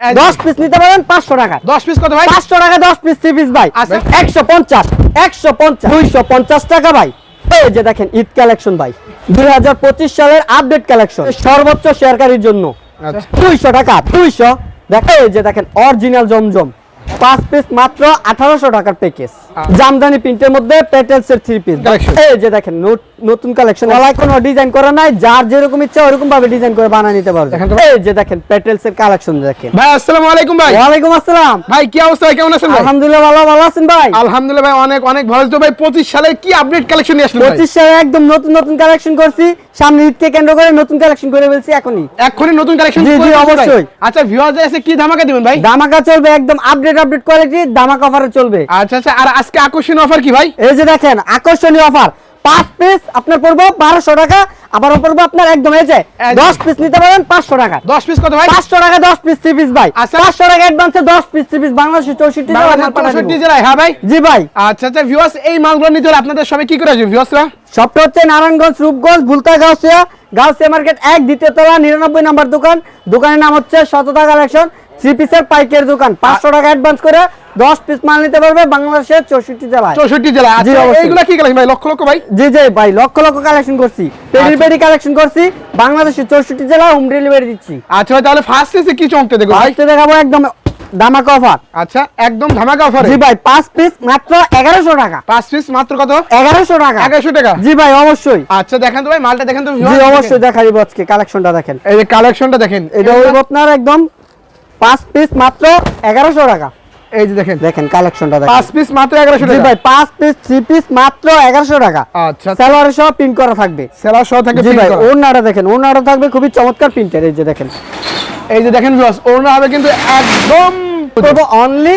দশ পিস নিতে পারেন পাঁচশো টাকা। দশ পিস কত ভাই? পাঁচশো টাকা দশ পিস থ্রি পিস ভাই। আচ্ছা। একশো পঞ্চাশ একশো পঞ্চাশ দুইশো পঞ্চাশ টাকা ভাই। এই যে দেখেন ঈদ কালেকশন ভাই। দুই সালের আপডেট কালেকশন সর্বোচ্চ শেয়ারকারীর জন্য। আচ্ছা। দুইশো টাকা দুইশো। দেখেন এই যে দেখেন অরিজিনাল জমজম। পাঁচ পিস মাত্র আঠারোশো টাকার প্যাকেজ জামদানি প্রিন্টের মধ্যে এর থ্রি পিস। এই যে দেখেন নত- নতুন কালেকশন গলায় কোনো ডিজাইন করা নাই যার যেরকম ইচ্ছা ওরকম ভাবে ডিজাইন করে বানিয়ে নিতে পারবে। এই যে দেখেন পেটেলস এর কালেকশন দেখেন। ভাই আসসালামু আলাইকুম ভাই। ওয়ালাইকুম আসসালাম। ভাই কি অবস্থা? কেমন আছেন ভাই? আলহামদুলিল্লাহ ভালো ভালো আছেন ভাই? আলহামদুলিল্লাহ ভাই অনেক অনেক ভালো তো ভাই পঁচিশ সালের কি আপডেট কালেকশন নিয়ে আসলেন ভাই? পঁচিশ সালে একদম নতুন নতুন কালেকশন করছি। সামনে ঈদকে কেন্দ্র করে নতুন কালেকশন করে ফেলছি এখনই। এক্ষুনি নতুন কালেকশন জি, জি, অবশ্যই। আচ্ছা ভিউয়ার্স এসে কি ধামাকা দিবেন ভাই? দামাকা চলবে একদম আপডেট আপডেট কোয়ালিটি দামাকা অফারে চলবে। আচ্ছা আচ্ছা আর আজকে আকর্ষণীয় অফার কি ভাই? এই যে দেখেন আকর্ষণীয় অফার পাঁচ পিস আপনার পড়ব বারোশো টাকা আবার পড়ব আপনার একদম দশ পিস নিতে পারেন পাঁচশো টাকা। দশ পিস কত ভাই? পাঁচশো টাকা দশ পিস থ্রি পিস ভাই। আচ্ছা। পাঁচশো টাকা অ্যাডভান্সে দশ পিস থ্রি পিস বাংলাদেশের চৌষট্টি চৌষট্টি জেলায় হ্যাঁ ভাই? জি ভাই। আচ্ছা আচ্ছা ভিউয়ার্স এই মালগুলো নিতে হলে আপনাদের সবাই কি করে আসবে ভিউয়ার্সরা সবটা হচ্ছে নারায়ণগঞ্জ রূপগঞ্জ বুলতা গাউসিয়া। গাউসিয়া মার্কেট এক দ্বিতীয় তলা নিরানব্বই নাম্বার দোকান। দোকানের নাম হচ্ছে শততা কালেকশন থ্রি পিসের পাইকের দোকান। পাঁচশো টাকা অ্যাডভান্স করে দশ পিস মাল নিতে পারবে বাংলাদেশের চৌষট্টি জেলায়। চৌষট্টি জেলা আচ্ছা কি কালেকশন ভাই? লক্ষ লক্ষ ভাই? জি জি ভাই লক্ষ লক্ষ কালেকশন করছি। পেডি আচ্ছা। কালেকশন করছি। বাংলাদেশের চৌষট্টি জেলা হোম ডেলিভারি দিচ্ছি। আচ্ছা তাহলে ফার্স্ট এসে কি চমকতে দেখো আজকে দেখাবো একদম দামাকা অফার আচ্ছা একদম ধামাকা অফার জি ভাই পাঁচ পিস মাত্র এগারোশো টাকা। পাঁচ পিস মাত্র কত? এগারোশো টাকা। এগারোশো টাকা? জি ভাই অবশ্যই। আচ্ছা দেখেন তো ভাই মালটা দেখেন তো অবশ্যই। দেখা দিব আজকে কালেকশনটা দেখেন। এই যে কালেকশনটা দেখেন এটা হইব আপনার একদম পাঁচ পিস মাত্র এগারোশো টাকা। এই যে দেখেন। দেখেন কালেকশনটা পাঁচ পিস মাত্র টাকা। ভাই পাঁচ পিস থ্রি পিস মাত্র টাকা। আচ্ছা। সালোয়ারের সহ প্রিন্ট করা থাকবে। সেলার সহ থাকে জি ভাই। দেখেন থাকবে খুবই চমৎকার প্রিন্টের এই যে দেখেন। এই যে দেখেন ভিউয়ার্স ওড়না হবে কিন্তু একদম করব অনলি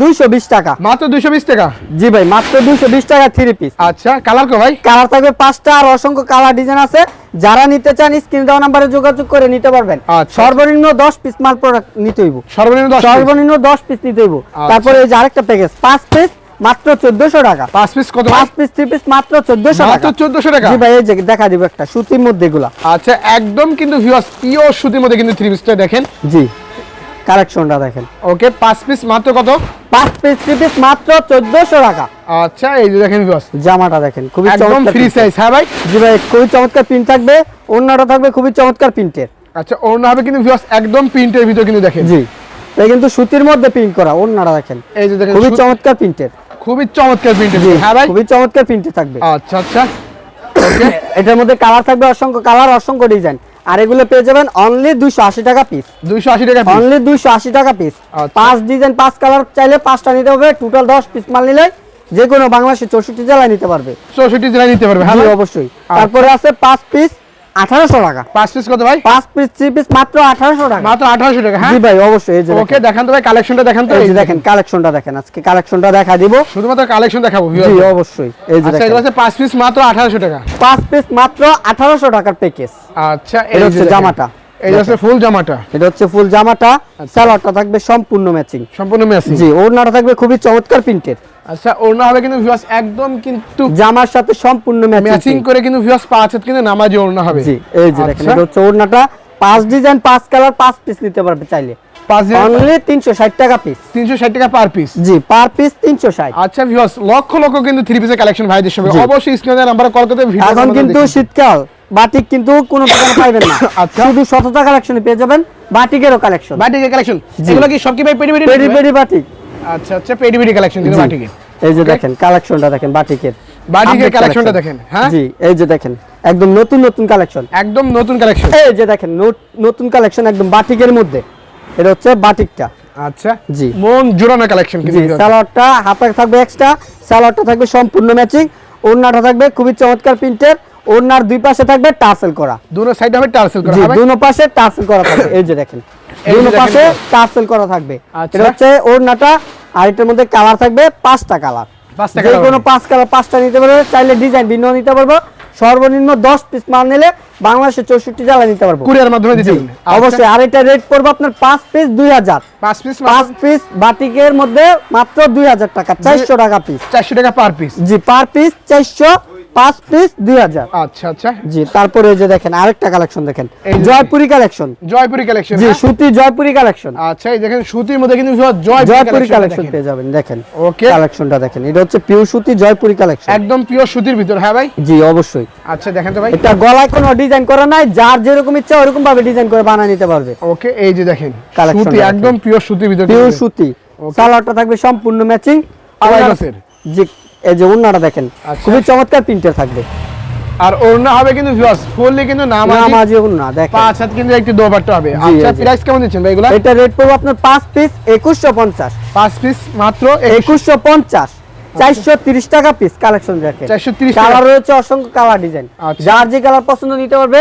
দুইশো বিশ টাকা। মাত্র দুইশো বিশ টাকা। জি ভাই মাত্র দুইশো বিশ টাকা থ্রি পিস আচ্ছা কালার কো ভাই? কালার থাকবে পাঁচটা আর অসংখ্য কালার ডিজাইন আছে। যারা নিতে চান স্ক্রিন দেওয়া নাম্বারে যোগাযোগ করে নিতে পারবেন। আচ্ছা। সর্বনিম্ন দশ পিস মাল প্রোডাক্ট নিতে হইব। সর্বনিম্ন দশ piece। সর্বনিম্ন দশ পিস নিতে হইব। তারপরে এই যে আরেকটা প্যাকেজ পাঁচ পিস মাত্র চোদ্দশো টাকা। পাঁচ পিস কত ভাই? পাঁচ পিস থ্রি পিস মাত্র চোদ্দশো মাত্র টাকা চোদ্দশো টাকা? জি ভাই এই যে দেখা দিব একটা সুতির মধ্যে এগুলা। আচ্ছা একদম কিন্তু ভিউয়ার্স পিওর সুতির মধ্যে কিন্তু থ্রি পিসটা দেখেন। জি। কালেকশনটা দেখেন। ওকে পাঁচ পিস মাত্র কত? পাঁচ পিস থ্রি পিস মাত্র চোদ্দশো টাকা। আচ্ছা এই যে দেখেন জামাটা দেখেন খুবই একদম ফ্রি সাইজ হ্যাঁ ভাই? জি ভাই খুবই চমৎকার প্রিন্ট থাকবে অন্যটা থাকবে খুবই চমৎকার প্রিন্টের আচ্ছা ওড়না হবে কিন্তু ভিউয়ার্স একদম প্রিন্টের ভিতর কিন্তু দেখেন। জি এটা কিন্তু সুতির মধ্যে প্রিন্ট করা অন্যটা দেখেন। এই যে দেখেন খুবই চমৎকার প্রিন্টের খুবই চমৎকার প্রিন্টের হ্যাঁ ভাই? খুবই চমৎকার প্রিন্টে থাকবে। আচ্ছা আচ্ছা। ওকে এটার মধ্যে কালার থাকবে অসংখ্য কালার অসংখ্য ডিজাইন আর এগুলো পেয়ে যাবেন অনলি দুইশো আশি টাকা পিস দুইশো আশি টাকা অনলি দুইশো আশি টাকা পিস আচ্ছা। পাঁচ ডিজাইন পাঁচ কালার চাইলে পাঁচটা নিতে হবে টোটাল দশ পিস মাল নিলে যে কোনো বাংলাদেশের চৌষট্টি জেলায় নিতে পারবে। চৌষট্টি জেলায় নিতে পারবে হ্যাঁ? অবশ্যই। তারপরে আছে পাঁচ পিস আঠারোশো টাকা। পাঁচ পিস কত ভাই? পাঁচ পিস থ্রি পিস মাত্র আঠারোশো টাকা। মাত্র আঠারোশো টাকা হ্যাঁ? ভাই অবশ্যই এই যে ওকে দেখেন। তো ভাই কালেকশনটা দেখান তো এই যে দেখেন কালেকশনটা দেখেন আজকে কালেকশনটা দেখা দিব। শুধুমাত্র কালেকশন দেখাবো জি অবশ্যই এই যে আচ্ছা দেখেন। হচ্ছে পাঁচ পিস মাত্র আঠারোশো টাকা। পাঁচ পিস মাত্র আঠারোশো টাকার প্যাকেজ আচ্ছা এটা হচ্ছে জামাটা। এই হচ্ছে ফুল জামাটা। এটা হচ্ছে ফুল জামাটা। সালোয়ারটা থাকবে সম্পূর্ণ ম্যাচিং সম্পূর্ণ ম্যাচিং জি ওড়নাটা থাকবে খুবই চমৎকার প্রিন্টের আচ্ছা ওড়না হবে কিন্তু ভিউয়ার্স একদম কিন্তু জামার সাথে সম্পূর্ণ ম্যাচিং করে কিন্তু ভিউয়ার্স পাঁচ হাত কিন্তু নামাজি ওড়না হবে জি এই যে দেখেন আচ্ছা। এটা হচ্ছে ওড়নাটা। পাঁচ ডিজাইন পাঁচ কালার পাঁচ পিস নিতে পারবে চাইলে। পাঁচ অনলি তিনশো ষাট টাকা পিস তিনশো ষাট টাকা পার পিস জি পার পিস তিনশো ষাট। আচ্ছা ভিউয়ার্স লক্ষ লক্ষ কিন্তু থ্রি পিসের কালেকশন ভাইদের সঙ্গে। অবশ্যই স্ক্রিনে নাম্বার কল করতে ভিডিও এখন কিন্তু শীতকাল বাটিক কিন্তু কোনো দোকানে পাইবেন না। আচ্ছা। শুধু কালেকশনে পেয়ে যাবেন বাটিকেরও কালেকশন বাটিকের কালেকশন। এগুলো কি সব কি ভাই পেডি পেডি পেরি বাটিক। আচ্ছা আচ্ছা কালেকশন কিন্তু বাটিকের। এই যে দেখেন কালেকশনটা দেখেন বাটিকের। বাটিকের কালেকশনটা দেখেন হ্যাঁ? জি এই যে দেখেন একদম নতুন নতুন কালেকশন একদম নতুন কালেকশন এই যে দেখেন নতুন কালেকশন একদম বাটিকের মধ্যে। এটা হচ্ছে বাটিকটা। আচ্ছা জি। মন জোড়ানো কালেকশন কিন্তু। সালোয়ারটা হাতে থাকবে এক্সট্রা সালোয়ারটা থাকবে সম্পূর্ণ ম্যাচিং ওড়নাটা থাকবে খুবই চমৎকার প্রিন্টের ওড়নার দুই পাশে থাকবে টার্সেল করা। দুটো সাইডে হবে টার্সেল করা হবে? দুনো পাশে টাসেল করা থাকবে এই যে দেখেন। দেখেন পাশে। টার্সেল করা থাকবে। আচ্ছা। এটা হচ্ছে ওড়নাটা আর এটার মধ্যে কালার থাকবে পাঁচটা কালার যে কোনো পাঁচ কালার পাঁচটা নিতে পারবে চাইলে ডিজাইন ভিন্ন নিতে পারব। সর্বনিম্ন দশ পিস মাল নিলে বাংলাদেশের চৌষট্টি জেলা নিতে পারব। কুরিয়ার মাধ্যমে দিতে। আচ্ছা, অবশ্যই। আর এটা রেট পড়বে আপনার পাঁচ পিস দুই হাজার। পাঁচ পিস পাঁচ পিস বাটিকের মধ্যে মাত্র দুই হাজার টাকা চারশো টাকা পিস চারশো টাকা পার পিস জি পার পিস চারশো পাঁচ পিস দুই হাজার। আচ্ছা আচ্ছা। জি তারপরে যে দেখেন আরেকটা কালেকশন দেখেন। জয়পুরি কালেকশন। জয়পুরি কালেকশন জি সুতি জয়পুরি কালেকশন। আচ্ছা এই দেখেন সুতির মধ্যে কিন্তু জয়পুরি কালেকশন পেয়ে যাবেন দেখেন। ওকে। কালেকশনটা দেখেন এটা হচ্ছে পিওর সুতি জয়পুরি কালেকশন। একদম পিওর সুতির ভিতর হ্যাঁ ভাই? জি অবশ্যই। আচ্ছা দেখেন তো ভাই। এটা গলায় কোনো ডিজাইন করা নাই যার যেরকম ইচ্ছা ওরকম ভাবে ডিজাইন করে বানিয়ে নিতে পারবে। ওকে এই যে দেখেন সুতি একদম পিওর সুতির ভিতর পিওর সুতি. সালোয়ারটা থাকবে সম্পূর্ণ ম্যাচিং আড়াই গজের। জি। এই যে ওন্নাটা দেখেন আচ্ছা। খুবই চমৎকার প্রিন্টের থাকবে। আর ওড়না হবে কিন্তু ভিউয়ার্স ফুললি কিন্তু নাম নামাজি ওন্না দেখেন। পাঁচ হাত কিন্তু একটু দোপাট্টা হবে। আচ্ছা প্রাইস কেমন দিচ্ছেন ভাই এগুলা? এটা রেট পড়বে আপনার পাঁচ পিস একুশশো পঞ্চাশ। পাঁচ পিস মাত্র একুশশো পঞ্চাশ। চারশো তিরিশ টাকা পিস কালেকশন দেখেন। 430 টাকা। কালার রয়েছে অসংখ্য কালার ডিজাইন আচ্ছা। যার যে কালার পছন্দ নিতে পারবে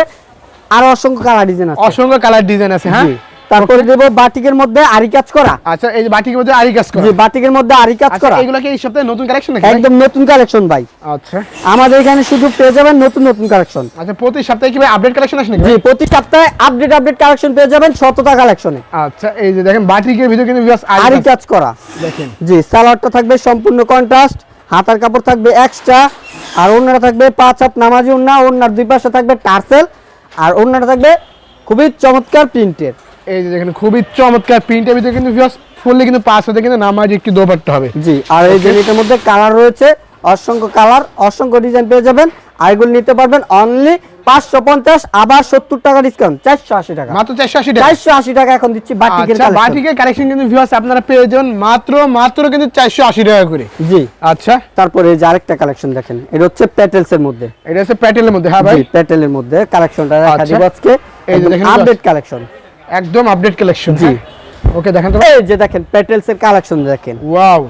আরও অসংখ্য কালার ডিজাইন আছে। অসংখ্য কালার ডিজাইন আছে হ্যাঁ। তারপরে দেবো বাটিকের মধ্যে আরি কাজ করা। আচ্ছা এই বাটিকের মধ্যে আরি কাজ করা। জি বাটিকের মধ্যে আরি কাজ আচ্ছা করা। এগুলা কি এই সপ্তাহে নতুন কালেকশন নাকি একদম নতুন কালেকশন ভাই। আচ্ছা। আমাদের এখানে শুধু পেয়ে যাবেন নতুন নতুন কালেকশন আচ্ছা প্রতি সপ্তাহে কি ভাই আপডেট কালেকশন আসে নাকি জি প্রতি সপ্তাহে আপডেট আপডেট কালেকশন পেয়ে যাবেন শততা কালেকশনে আচ্ছা এই যে দেখেন বাটিকের ভিতরে কিন্তু আরি কাজ করা। দেখেন। জি সালোয়ারটা থাকবে সম্পূর্ণ কন্ট্রাস্ট হাতার কাপড় থাকবে এক্সট্রা আর ওড়নাটা থাকবে পাঁচ হাত নামাজি ওড়না ওড়নার দুই পাশে থাকবে টার্সেল আর ওড়নাটা থাকবে খুবই চমৎকার প্রিন্টের এই যে দেখেন খুবই চমৎকার প্রিন্টের ভিতরে কিন্তু ভিউয়ার্স ফুললি কিন্তু পাঁচ হাতে কিন্তু নামাজ একটু দোপাট্টা হবে। জি আর এই যে এটার মধ্যে কালার রয়েছে অসংখ্য কালার অসংখ্য ডিজাইন পেয়ে যাবেন। আর এগুলো নিতে পারবেন অনলি পাঁচশো পঞ্চাশ আবার সত্তর টাকা ডিসকাউন্ট চারশো আশি টাকা। মাত্র চারশো আশি টাকা? চারশো আশি টাকা এখন দিচ্ছি বাটিকের আচ্ছা বাটিকের কালেকশন কিন্তু ভিউয়ার্স আপনারা পেয়ে যাবেন মাত্র মাত্র কিন্তু চারশো আশি টাকা করে। জি। আচ্ছা। তারপরে যে আরেকটা কালেকশন দেখেন এটা হচ্ছে প্যাটেলস এর মধ্যে। এটা হচ্ছে প্যাটেলের মধ্যে হ্যাঁ ভাই? প্যাটেলের মধ্যে কালেকশনটা আচ্ছা। দিব আজকে। এই যে দেখেন আপডেট কালেকশন একদম আপডেট কালেকশন জি। ওকে দেখেন তো। এই যে দেখেন প্যাটেলস এর কালেকশন দেখেন। ওয়াও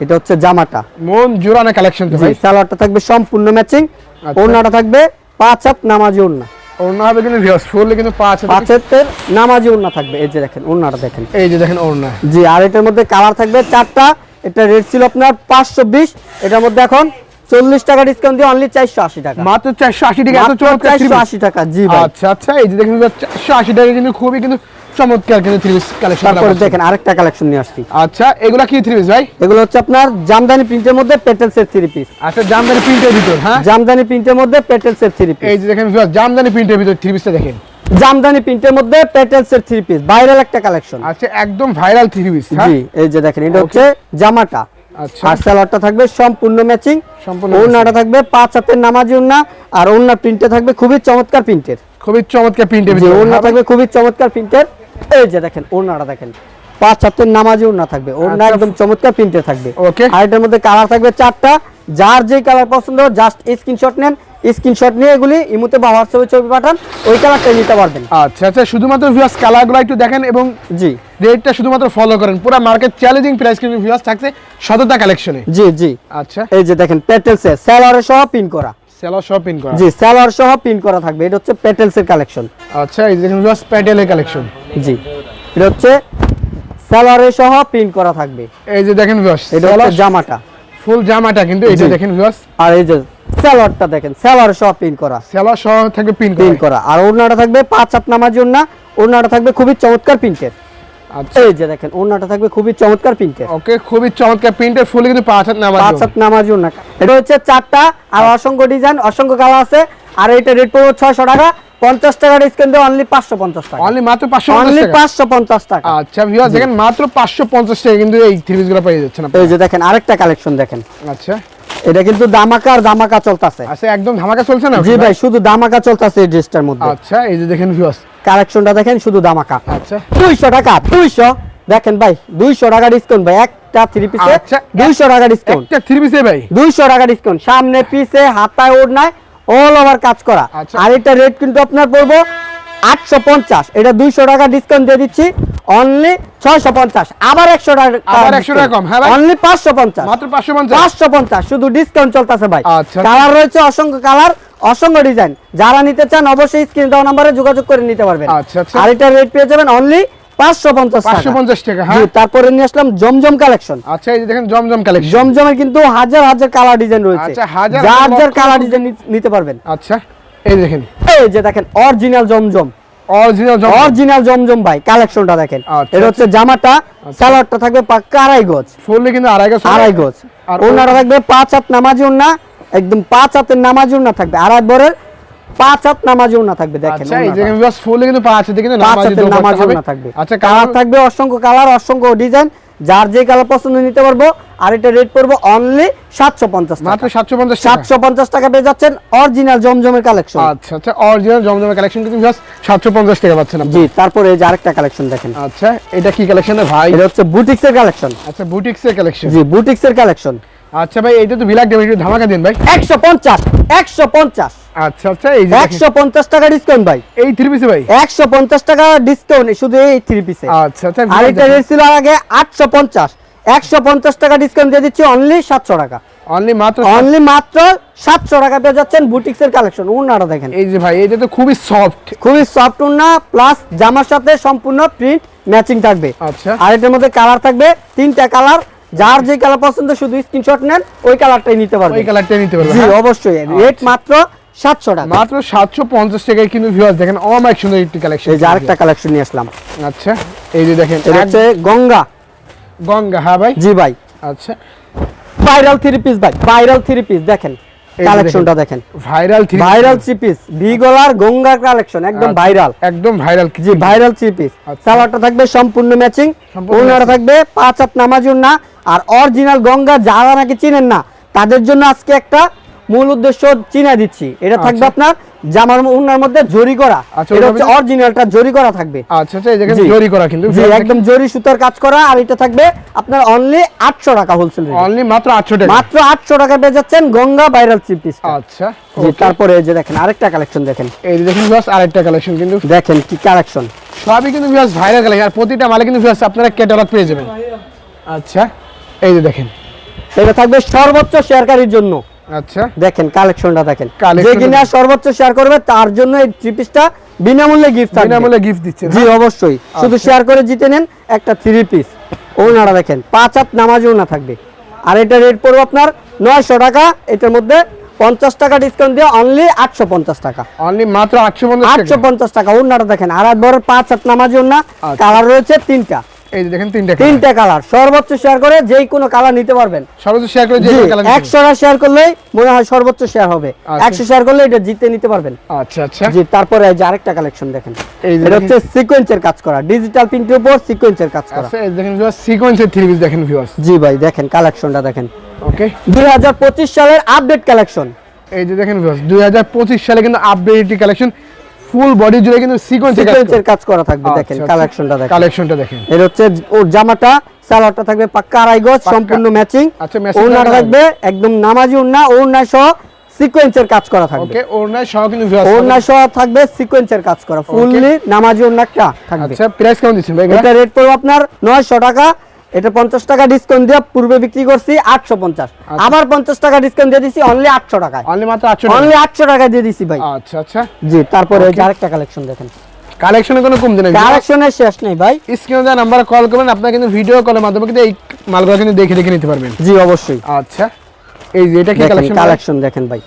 এটা হচ্ছে জামাটা। মন জোরানো কালেকশন তো ভাই। সালোয়ারটা থাকবে সম্পূর্ণ ম্যাচিং আচ্ছা। ওড়নাটা থাকবে পাঁচ হাত নামাজি ওড়না। ওড়না হবে কিন্তু ভিউয়ার্স ফুললি কিন্তু পাঁচ হাতে- পাঁচ হাতের নামাজি ওড়না থাকবে। এই যে দেখেন ওড়নাটা দেখেন। এই যে দেখেন ওড়না। জি আর এটার মধ্যে কালার থাকবে চারটা। এটা রেট ছিল আপনার পাঁচশো বিশ। এটার মধ্যে এখন চল্লিশ টাকা ডিসকাউন্ট দিয়ে অনলি চারশো আশি টাকা। মাত্র চারশো আশি টাকা চারশো আশি টাকা জি আচ্ছা আচ্ছা এই যে দেখেন চারশো আশি টাকা কিন্তু খুবই কিন্তু চমৎকার কিন্তু থ্রি কালেকশন তারপরে দেখেন আরেকটা কালেকশন নিয়ে আসছি। আচ্ছা এগুলা কি থ্রি পিস ভাই? এগুলো হচ্ছে আপনার জামদানি প্রিন্টের মধ্যে থ্রি পিস আচ্ছা জামদানি প্রিন্টের ভিতর হ্যাঁ? জামদানি প্রিন্টের মধ্যে থ্রি পিস এই যে দেখেন জামদানি প্রিন্টের ভিতর থ্রি পিসটা দেখেন। জামদানি প্রিন্টের মধ্যে পেটেলস এর থ্রি পিস ভাইরাল একটা কালেকশন আচ্ছা একদম ভাইরাল থ্রি পিস জি এই যে দেখেন এটা হচ্ছে জামাটা। আর সালোয়ারটা থাকবে সম্পূর্ণ ম্যাচিং। সম্পূর্ণ ওড়নাটা থাকবে পাঁচ হাতের নামাজি ওড়না আর ওড়না প্রিন্টে থাকবে খুবই চমৎকার প্রিন্টের। খুবই চমৎকার প্রিন্টের ওড়না থাকবে খুবই চমৎকার প্রিন্টের। এই যে দেখেন ওড়নাটা দেখেন। পাঁচ হাতের নামাজি ওড়না থাকবে। ওড়না আচ্ছা। একদম চমৎকার প্রিন্টে থাকবে। ওকে। আর এটার মধ্যে কালার থাকবে চারটা। যার যে কালার পছন্দ জাস্ট স্ক্রিনশট নেন। স্ক্রিনশট নিয়ে এগুলি ইমুতে বা হোয়াটসঅ্যাপে ছবি পাঠান ওই কালারটা নিতে পারবেন। আচ্ছা আচ্ছা শুধুমাত্র ভিউয়ার্স কালারগুলো একটু দেখেন এবং জি। রেটটা শুধুমাত্র ফলো করেন। পুরো মার্কেট চ্যালেঞ্জিং প্রাইস কিন্তু ভিউয়ার্স থাকছে শততা কালেকশনে জি জি। আচ্ছা। এই যে দেখেন পেটেলসের স্যালোয়ারের সহ পিন করা। সেলো শপিং করা। জি স্যালোয়ার সহ পিন করা থাকবে। এটা হচ্ছে পেটেলসের কালেকশন আচ্ছা এই যে দেখুন ভিউয়ার্স প্যাটেলের কালেকশন জি। এটা হচ্ছে স্যালোয়ারের সহ পিন করা থাকবে। এই যে দেখেন ভিউয়ার্স এটা হলো জামাটা। ফুল জামাটা কিন্তু এই যে। দেখেন ভিউয়ার্স আর এই যে স্যালোয়ারটা দেখেন সহ পিন করা। সহ থাকবে পিন পিন করা। আর ওড়নাটা থাকবে পাঁচ হাত নামাজি ওড়না ওড়নাটা থাকবে খুবই চমৎকার প্রিন্টের আচ্ছা। এই যে দেখেন ওড়নাটা থাকবে খুবই চমৎকার প্রিন্টের ওকে খুবই চমৎকার প্রিন্টের ফুল কিন্তু পাঁচ হাত নামাজ পাঁচ হাত নামাজি ওড়না এটা হচ্ছে চারটা আর অসংখ্য ডিজাইন অসংখ্য কালার আছে। আর এটা রেট পড়বে ছয়শো টাকা। পঞ্চাশ টাকা দিয়ে অনলি পাঁচশো পঞ্চাশ টাকা। অনলি মাত্র পাঁচশো অনলি পাঁচশো পঞ্চাশ টাকা। আচ্ছা দেখেন মাত্র পাঁচশো পঞ্চাশ টাকা কিন্তু এই পিসগুলো পেয়ে যাচ্ছেন আপনি এই যে দেখেন আরেকটা কালেকশন দেখেন। আচ্ছা। এটা কিন্তু দামাকা আর দামাকা চলতেছে। আচ্ছা একদম ধামাকা চলছে না জি ভাই শুধু দামাকা চলতেছে এই ড্রেসটার মধ্যে। আচ্ছা এই যে দেখেন ভিউয়ার্স কালেকশনটা দেখেন শুধু দামাকা আচ্ছা। দুইশো টাকা দুইশো। দেখেন ভাই দুইশো টাকা ডিসকাউন্ট ভাই একটা থ্রি পিসে আচ্ছা, দুইশো টাকা ডিসকাউন্ট একটা থ্রি পিসে ভাই? দুইশো টাকা ডিসকাউন্ট সামনে পিছে হাতায় ওড়নায় অল ওভার কাজ করা। আচ্ছা। আর এটা রেট কিন্তু আপনার পড়ব আটশো পঞ্চাশ। এটা দুইশো টাকা ডিসকাউন্ট দিয়ে দিচ্ছি। অনলি ছয়শো পঞ্চাশ। আবার একশো টাকা আবার 100 টাকা কম, হ্যাঁ অনলি পাঁচশো পঞ্চাশ। মাত্র পাঁচশো পঞ্চাশ। পাঁচশো পঞ্চাশ। শুধু ডিসকাউন্ট চলতেছে ভাই। আচ্ছা। কালার রয়েছে অসংখ্য কালার অসংখ্য ডিজাইন যারা নিতে চান অবশ্যই স্ক্রিন দেওয়া নাম্বারে যোগাযোগ করে নিতে পারবেন। আচ্ছা, আচ্ছা। আর এটা রেট পেয়ে যাবেন অনলি পাঁচশো পঞ্চাশ পাঁচশো পঞ্চাশ টাকা হ্যাঁ। তারপরে নিয়ে আসলাম জমজম কালেকশন আচ্ছা এই দেখেন জমজম কালেকশন জমজমের কিন্তু হাজার হাজার কালার ডিজাইন রয়েছে। আচ্ছা, হাজার হাজার কালার ডিজাইন নিতে পারবেন। আচ্ছা। এই দেখেন। এই যে দেখেন অরিজিনাল জমজম। অরিজিনাল জম অরিজিনাল জমজম ভাই কালেকশনটা দেখেন। আচ্ছা, এটা হচ্ছে জামাটা সালোয়ারটা থাকবে পাক্কা আড়াই গজ। ফুললি কিন্তু আড়াই গজ আড়াই গজ। আর ওনারা থাকবে পাঁচ হাত নামাজি ওনা একদম পাঁচ হাতের নামাজ না থাকবে। আড়াই বরের পাঁচ হাত নামাজ না থাকবে দেখেন আচ্ছা এই। যে ভিউয়ার্স ফুলে কিন্তু পাঁচ হাতে কিন্তু নামাজি হাতের দোপাট্টা নামাজ না থাকবে। আচ্ছা কালার থাকবে অসংখ্য কালার অসংখ্য ডিজাইন যার যে কালার পছন্দ নিতে পারব আর এটা রেট পড়ব অনলি সাতশো পঞ্চাশ মাত্র সাতশো পঞ্চাশ সাতশো পঞ্চাশ টাকা পেয়ে যাচ্ছেন অরিজিনাল জমজমের কালেকশন আচ্ছা আচ্ছা অরিজিনাল জমজমের কালেকশন কিন্তু সাতশো পঞ্চাশ টাকা পাচ্ছেন জি তারপরে এই যে আরেকটা কালেকশন দেখেন। আচ্ছা এটা কি কালেকশন ভাই? এটা হচ্ছে বুটিক্সের কালেকশন আচ্ছা বুটিক্স এর কালেকশন জি বুটিক্সের কালেকশন আচ্ছা ভাই এটা তো বিলাক দেবেন একটু ধামাকা দিন ভাই। একশো পঞ্চাশ একশো পঞ্চাশ। আচ্ছা আচ্ছা এই যে দেখেন। একশো পঞ্চাশ টাকা ডিসকাউন্ট ভাই। এই থ্রি পিসে ভাই? একশো পঞ্চাশ টাকা ডিসকাউন্ট শুধু এই থ্রি পিসে আচ্ছা আচ্ছা আর এটা ছিল আগে আটশো পঞ্চাশ। একশো পঞ্চাশ টাকা ডিসকাউন্ট দিয়ে দিচ্ছি অনলি সাতশো টাকা। অনলি মাত্র অনলি মাত্র সাতশো টাকা পেয়ে যাচ্ছেন বুটিক্সের কালেকশন উন্নাটা দেখেন। এই যে ভাই এটা তো খুবই সফট খুবই সফট উন্না প্লাস জামার সাথে সম্পূর্ণ প্রিন্ট ম্যাচিং থাকবে। আচ্ছা। আর এটার মধ্যে কালার থাকবে তিনটা কালার যার যে কালার পছন্দ শুধু স্ক্রিনশট নেন ওই কালারটাই নিতে ওই পারবেন কালারটা নিতে পারবে জি হ্যাঁ? অবশ্যই। রেট মাত্র সাতশো টাকা। মাত্র সাতশো পঞ্চাশ টাকায় কিন্তু ভিউয়ার্স দেখেন অনেক সুন্দর একটি কালেকশন এই যে আরেকটা কালেকশন নিয়ে আসলাম। আচ্ছা এই যে দেখেন এটা হচ্ছে গঙ্গা। গঙ্গা হ্যাঁ ভাই? জি ভাই। আচ্ছা। ভাইরাল থ্রি পিস ভাই ভাইরাল থ্রি পিস দেখেন। কালেকশনটা দেখেন। Viral three viral three piece V গলার গঙ্গা কালেকশন একদম আচ্ছা। ভাইরাল একদম ভাইরাল জি ভাইরাল থ্রি পিস আচ্ছা। সালোয়ারটা থাকবে সম্পূর্ণ ম্যাচিং সম্পূর্ণ ওনারা থাকবে পাঁচ হাত নামাজুর না। আর অরিজিনাল গঙ্গা যারা নাকি চিনেন না তাদের জন্য আজকে একটা মূল উদ্দেশ্য চিনা দিচ্ছি। এটা থাকবে আচ্ছা। আপনার জামার উন্নার মধ্যে জরি করা। আচ্ছা, এটা হচ্ছে অরিজিনালটা জরি করা থাকবে। আচ্ছা আচ্ছা এই দেখেন জরি করা কিন্তু একদম জরি সুতার কাজ করা আর এটা থাকবে আপনার অনলি আটশো টাকা হোলসেল অনলি মাত্র আটশো টাকা। মাত্র আটশো টাকা পেয়ে যাচ্ছেন গঙ্গা ভাইরাল থ্রি পিস আচ্ছা জি তারপরে এই যে দেখেন আরেকটা কালেকশন দেখেন। এই যে দেখেন ভিউয়ার্স আরেকটা কালেকশন কিন্তু। দেখেন কি কালেকশন সবই কিন্তু ভিউয়ার্স ভাইরাল কালেকশন আর প্রতিটা মালে কিন্তু ভিউয়ার্স আপনারা ক্যাটালগ পেয়ে যাবেন। আচ্ছা এই যে দেখেন। এটা থাকবে সর্বোচ্চ শেয়ারকারীর জন্য। আচ্ছা। দেখেন কালেকশনটা দেখেন। যে কিনা। সর্বোচ্চ শেয়ার করবে তার জন্য এই থ্রি পিসটা বিনামূল্যে গিফট থাকবে। বিনামূল্যে গিফট জি অবশ্যই। শুধু আচ্ছা। শেয়ার করে জিতে নেন একটা থ্রি পিস ওনারা দেখেন পাঁচ হাত নামাজও না থাকবে। আর এটা রেট পড়বে আপনার নয়শো টাকা। এটার মধ্যে পঞ্চাশ টাকা ডিসকাউন্ট দিয়ে অনলি আটশো পঞ্চাশ টাকা। অনলি মাত্র আটশো পঞ্চাশ টাকা। ওনারা দেখেন আর বড় পাঁচ হাত নামাজও না আচ্ছা। কালার রয়েছে তিনটা। এই যে দেখেন তিনটা তিনটা কালার সর্বোচ্চ শেয়ার করে যেই কোনো কালার নিতে পারবেন। সর্বোচ্চ শেয়ার করে যে নিতে একশোটা শেয়ার করলেই মনে হয় সর্বোচ্চ শেয়ার হবে। আচ্ছা। একশো শেয়ার করলে এটা জিতে নিতে পারবেন। আচ্ছা আচ্ছা। জি তারপরে এই যে আরেকটা কালেকশন দেখেন। এই যে এটা হচ্ছে সিকোয়েন্সের কাজ করা। ডিজিটাল প্রিন্টের উপর সিকোয়েন্সের কাজ করা। আচ্ছা এই দেখেন ভিউয়ার্স সিকোয়েন্সের থ্রি পিস দেখেন ভিউয়ার্স জি ভাই দেখেন কালেকশনটা দেখেন। ওকে দুই হাজার পঁচিশ সালের আপডেট কালেকশন এই যে দেখেন ভিউয়ার্স 2025 সালে কিন্তু আপডেট কালেকশন ফুল বডি জুড়ে কিন্তু সিকোয়েন্সের কাজ করা। থাকবে দেখেন কালেকশনটা দেখেন। কালেকশনটা দেখেন। এর হচ্ছে ওর জামাটা সালোয়ারটা থাকবে পাক্কা আড়াই গজ সম্পূর্ণ ম্যাচিং আচ্ছা, ওড়নাটা থাকবে একদম নামাজি ওড়না ওড়না সহ সিকোয়েন্সের কাজ করা থাকবে। ওকে ওড়নায় সহ কিন্তু ওড়না সহ থাকবে সিকোয়েন্সের কাজ করা। ফুললি নামাজি ওড়নাটা থাকবে। আচ্ছা প্রাইস কেমন দিচ্ছেন ভাই এটা রেট পড়বে আপনার নয়শো টাকা এটা পঞ্চাশ টাকা ডিসকাউন্ট দিয়ে পূর্বে বিক্রি করছি আটশো পঞ্চাশ। আবার পঞ্চাশ টাকা ডিসকাউন্ট দিয়ে দিছি অনলি আটশো টাকায়। অনলি মাত্র 800 টাকা। অনলি আটশো টাকা দিয়ে দিছি ভাই। আচ্ছা আচ্ছা। জি তারপরে. আরেকটা কালেকশন দেখেন। কালেকশনে কোনো কম দিন কালেকশনের শেষ নেই ভাই। স্ক্রিনে দেওয়া নাম্বারে কল করবেন আপনারা কিন্তু ভিডিও কলের মাধ্যমে কিন্তু এই মালগুলো কিন্তু দেখে দেখে নিতে পারবেন। জি অবশ্যই। আচ্ছা। এই যে এটা কি কালেকশন কালেকশন দেখেন ভাই।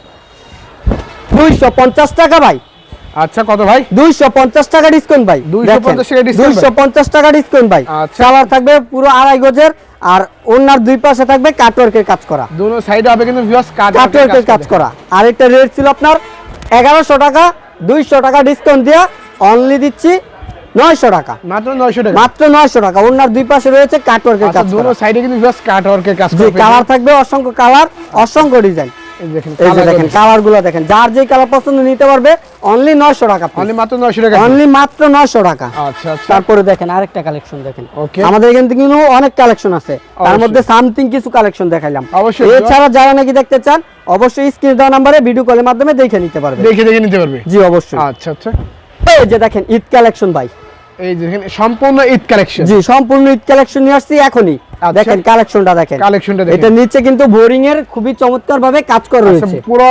দুইশো পঞ্চাশ টাকা ভাই। আচ্ছা কত ভাই? দুইশো পঞ্চাশ টাকা ডিসকাউন্ট ভাই। 250 টাকা দুইশো পঞ্চাশ টাকা ডিসকাউন্ট ভাই। আচ্ছা। থাকবে পুরো আড়াই গজের আর ওনার দুই পাশে থাকবে কাটওয়ার্কের কাজ করা। দুনো সাইডে হবে কিন্তু ভিউয়ার্স কাটওয়ার্কের কাজ করা। আর একটা রেট ছিল আপনার এগারোশো টাকা দুইশো টাকা ডিসকাউন্ট দিয়ে অনলি দিচ্ছি নয়শো টাকা। মাত্র 900 টাকা? মাত্র নয়শো টাকা। ওনার দুই পাশে রয়েছে কাটওয়ার্কের আচ্ছা কাজ দুনো করা। সাইডে কিন্তু ভিউয়ার্স কাট ওয়ার্কের কাজ জি করবে। কালার থাকবে অসংখ্য কালার অসংখ্য ডিজাইন এই যে দেখেন কালারগুলো। দেখেন। যার যে কালার পছন্দ নিতে পারবে অনলি নয়শো টাকা অনলি মাত্র 900 টাকা। অনলি মাত্র নয়শো টাকা। আচ্ছা আচ্ছা। তারপরে দেখেন আরেকটা কালেকশন দেখেন। আমাদের এখান থেকে কিন্তু অনেক কালেকশন আছে। তার অবশ্যই। মধ্যে সামথিং কিছু কালেকশন দেখাইলাম। অবশ্যই। এছাড়া যারা নাকি দেখতে চান অবশ্যই স্ক্রিনে দেওয়া নাম্বারে ভিডিও কলের মাধ্যমে দেখে নিতে পারবে দেখে দেখে নিতে পারবে। জি অবশ্যই। আচ্ছা আচ্ছা। এই যে দেখেন ঈদ কালেকশন ভাই। এই দেখেন সম্পূর্ণ ঈদ কালেকশন জি সম্পূর্ণ ঈদ কালেকশন নিয়ে আসছি এখনই। দেখেন কালেকশনটা দেখেন। কালেকশনটা দেখেন। এটা নিচে কিন্তু বোরিং এর খুবই চমৎকার ভাবে কাজ করা আচ্ছা রয়েছে। পুরো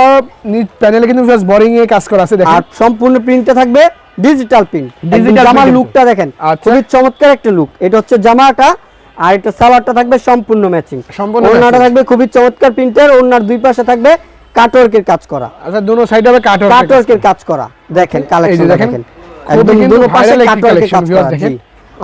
প্যানেলে কিন্তু বোরিং এ কাজ করা আছে আর সম্পূর্ণ প্রিন্টে থাকবে ডিজিটাল প্রিন্ট ডিজিটাল জামার লুকটা দেখেন। আচ্ছা। খুবই চমৎকার একটা লুক এটা হচ্ছে জামাটা আর এটা সালোয়ারটা থাকবে সম্পূর্ণ ম্যাচিং সম্পূর্ণ ওড়নাটা থাকবে খুবই চমৎকার প্রিন্টের ওড়নার দুই পাশে থাকবে কাটওয়ার্কের কাজ করা। আচ্ছা দুনো সাইডে হবে কাট ওয়ার্ক কাটওয়ার্কের কাজ করা। দেখেন কালেকশন দেখেন, দেখেন। একদম দুটো পাশে কাটওয়ার্কের কাজ করা দেখেন।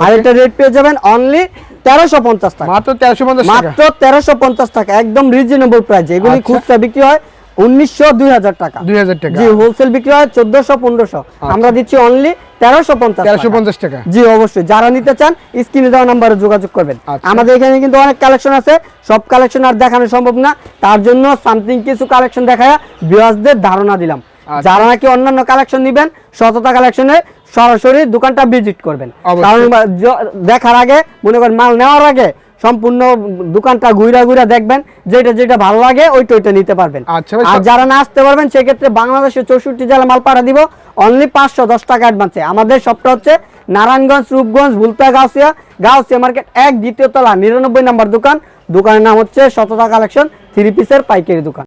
আর এটা রেট পেয়ে যাবেন অনলি তেরোশো পঞ্চাশ টাকা। মাত্র 1350 টাকা? মাত্র তেরোশো পঞ্চাশ টাকা একদম রিজনেবল প্রাইস এগুলি আচ্ছা। খুচরা বিক্রি হয় উনিশশো দুই হাজার টাকা। দুই হাজার টাকা। জি হোলসেল বিক্রি হয় চোদ্দশো পনেরোশো। আমরা দিচ্ছি অনলি তেরোশো পঞ্চাশ তেরোশো পঞ্চাশ টাকা। জি অবশ্যই। যারা নিতে চান স্ক্রিনে দেওয়া নাম্বারে যোগাযোগ করবেন। আচ্ছা। আমাদের এখানে কিন্তু অনেক কালেকশন আছে। সব কালেকশন আর দেখানো সম্ভব না। তার জন্য সামথিং কিছু কালেকশন দেখায় ভিউয়ার্সদের ধারণা দিলাম। যারা নাকি অন্যান্য কালেকশন নেবেন সততা কালেকশনে সরাসরি দোকানটা ভিজিট করবেন। কারণ দেখার আগে মনে করেন মাল নেওয়ার আগে সম্পূর্ণ দোকানটা ঘুরা ঘুরা দেখবেন যেটা যেটা ভালো লাগে ওইটা ওইটা নিতে পারবেন। আচ্ছা আর যারা না আসতে পারবেন সেক্ষেত্রে বাংলাদেশের চৌষট্টি জেলা মাল পাঠা দিব অনলি পাঁচশো দশ টাকা অ্যাডভান্সে আমাদের সবটা হচ্ছে নারায়ণগঞ্জ রূপগঞ্জ ভুলতা গাউসিয়া। গাউসিয়া মার্কেট এক দ্বিতীয় তলা নিরানব্বই নাম্বার দোকান। দোকানের নাম হচ্ছে শততা কালেকশন থ্রি পিসের পাইকারি দোকান।